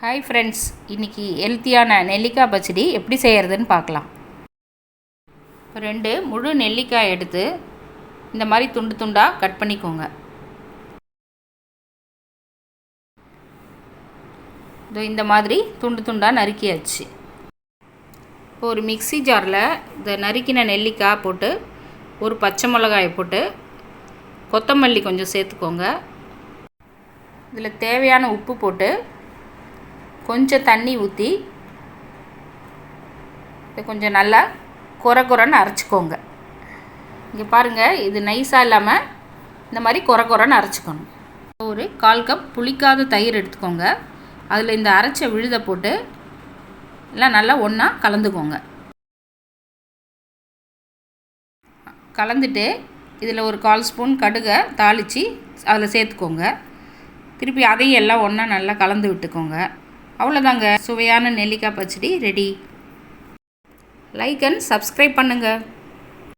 Hi friends இன்றைக்கி ஹெல்த்தியான நெல்லிக்காய் பச்சடி எப்படி செய்கிறதுன்னு பார்க்கலாம். ரெண்டு முழு நெல்லிக்காய் எடுத்து இந்த மாதிரி துண்டு துண்டாக கட் பண்ணிக்கோங்க. இதோ இந்த மாதிரி துண்டு துண்டாக நறுக்கியாச்சு. இப்போ ஒரு மிக்ஸி ஜாரில் இந்த நறுக்கின நெல்லிக்காய் போட்டு ஒரு பச்சை மிளகாயை போட்டு கொத்தமல்லி கொஞ்சம் சேர்த்துக்கோங்க. இதில் தேவையான உப்பு போட்டு கொஞ்சம் தண்ணி ஊற்றி இதை கொஞ்சம் நல்லா குறை குறைன்னு அரைச்சிக்கோங்க. இங்கே பாருங்கள் இது நைஸாக இல்லாமல் இந்த மாதிரி குறை குறைன்னு அரைச்சிக்கணும். ஒரு கால் கப் புளிக்காத தயிர் எடுத்துக்கோங்க. அதில் இந்த அரைச்ச விழுதை போட்டு எல்லாம் நல்லா ஒன்றா கலந்துக்கோங்க. கலந்துட்டு இதில் ஒரு கால் ஸ்பூன் கடுகை தாளித்து அதில் சேர்த்துக்கோங்க. திருப்பி அதையும் எல்லாம் ஒன்றா நல்லா கலந்து விட்டுக்கோங்க. அவ்வளோதாங்க சுவையான நெல்லிக்காய் பச்சடி ரெடி லைக் அண்ட் சப்ஸ்கிரைப் பண்ணுங்கள்